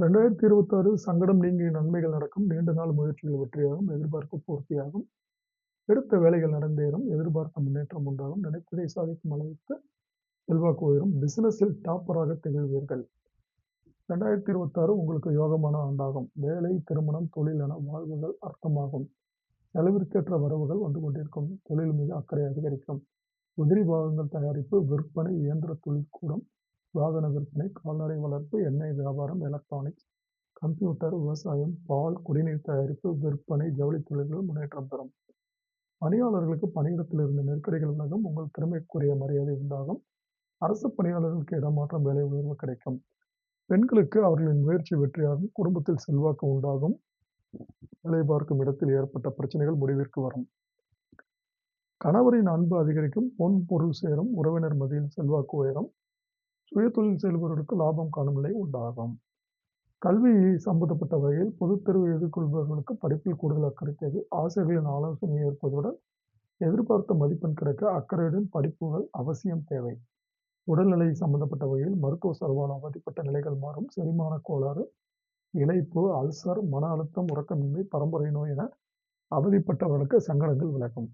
ரெண்டாயிரத்தி இருபத்தாறு சங்கடம் நீங்கிய நன்மைகள் நடக்கும். நீண்ட நாள் முயற்சிகள் வெற்றியாகும். எதிர்பார்ப்பு பூர்த்தியாகும். எடுத்த வேலைகள் நடந்தேறும். எதிர்பார்த்த முன்னேற்றம் உண்டாகும். நினைத்ததை சாதிக்கும் அளவுக்கு செல்வாக்கு உயரும். பிசினஸில் டாப்பராக திகழ்வீர்கள். ரெண்டாயிரத்தி இருபத்தாறு உங்களுக்கு யோகமான ஆண்டாகும். வேலை திருமணம் தொழில் என வாழ்வுகள் அர்த்தமாகும். செலவிற்கேற்ற வரவுகள் வந்து கொண்டிருக்கும். தொழில் மீது அக்கறை அதிகரிக்கும். உதிரி பாகங்கள் தயாரிப்பு விற்பனை இயந்திர தொழிற்கூடம் வாகன விற்பனை கால்நடை வளர்ப்பு எண்ணெய் வியாபாரம் எலக்ட்ரானிக்ஸ் கம்ப்யூட்டர் விவசாயம் பால் குடிநீர் தயாரிப்பு விற்பனை ஜவுளி தொழில்கள் முன்னேற்றம் பெறும் பணியாளர்களுக்கு பணியிடத்தில் இருந்த நெருக்கடிகள் விலகும் உங்கள் திறமைக்குரிய மரியாதை உண்டாகும். அரசு பணியாளர்களுக்கு இடமாற்றம் வேலை உயர்வு கிடைக்கும். பெண்களுக்கு அவர்களின் முயற்சி வெற்றியாகும். குடும்பத்தில் செல்வாக்கு உண்டாகும். வேலை பார்க்கும் இடத்தில் ஏற்பட்ட பிரச்சனைகள் முடிவிற்கு வரும். கணவரின் அன்பு அதிகரிக்கும். பொன் பொருள் சேரும். உறவினர் மதியில் செல்வாக்கு உயரும். சுயதொழில் செயல்பவர்களுக்கு லாபம் காணும் நிலை உண்டாகும். கல்வி சம்பந்தப்பட்ட வகையில் பொதுத்தேர்வு எதிர்கொள்பவர்களுக்கு படிப்பில் கூடுதல் அக்கறை தேவை. ஆசிரியர்களின் ஆலோசனை ஏற்பதுடன் எதிர்பார்த்த மதிப்பெண் கிடைக்க அக்கறையுடன் படிப்புகள் அவசியம் தேவை. உடல்நிலை சம்பந்தப்பட்ட வகையில் மருத்துவ செலவால் அவதிப்பட்ட நிலைகள் மாறும். செரிமான கோளாறு இழைப்பு அல்சர் மன அழுத்தம் உறக்கமின்மை பரம்பரை நோய் என அவதிப்பட்டவர்களுக்கு சங்கடங்கள் விலகும்.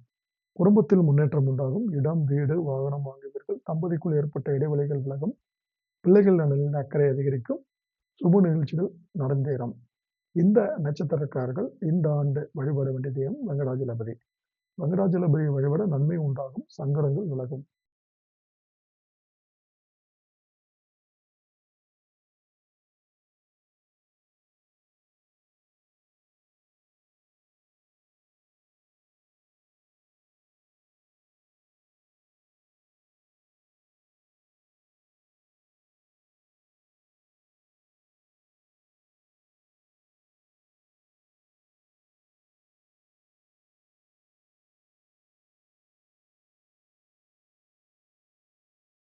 குடும்பத்தில் முன்னேற்றம் உண்டாகும். இடம் வீடு வாகனம் வாங்குவீர்கள். தம்பதிக்குள் ஏற்பட்ட இடைவெளிகள் விலகும். பிள்ளைகள் நலனில் அக்கறை அதிகரிக்கும். சுப நிகழ்ச்சிகள் நடந்தேறும் இந்த நட்சத்திரக்காரர்கள் இந்த ஆண்டு வழிபட வேண்டிய தெய்வம் வெங்கடாஜலபதி. வெங்கடாஜலபதியை வழிபட நன்மை உண்டாகும். சங்கடங்கள் விலகும்.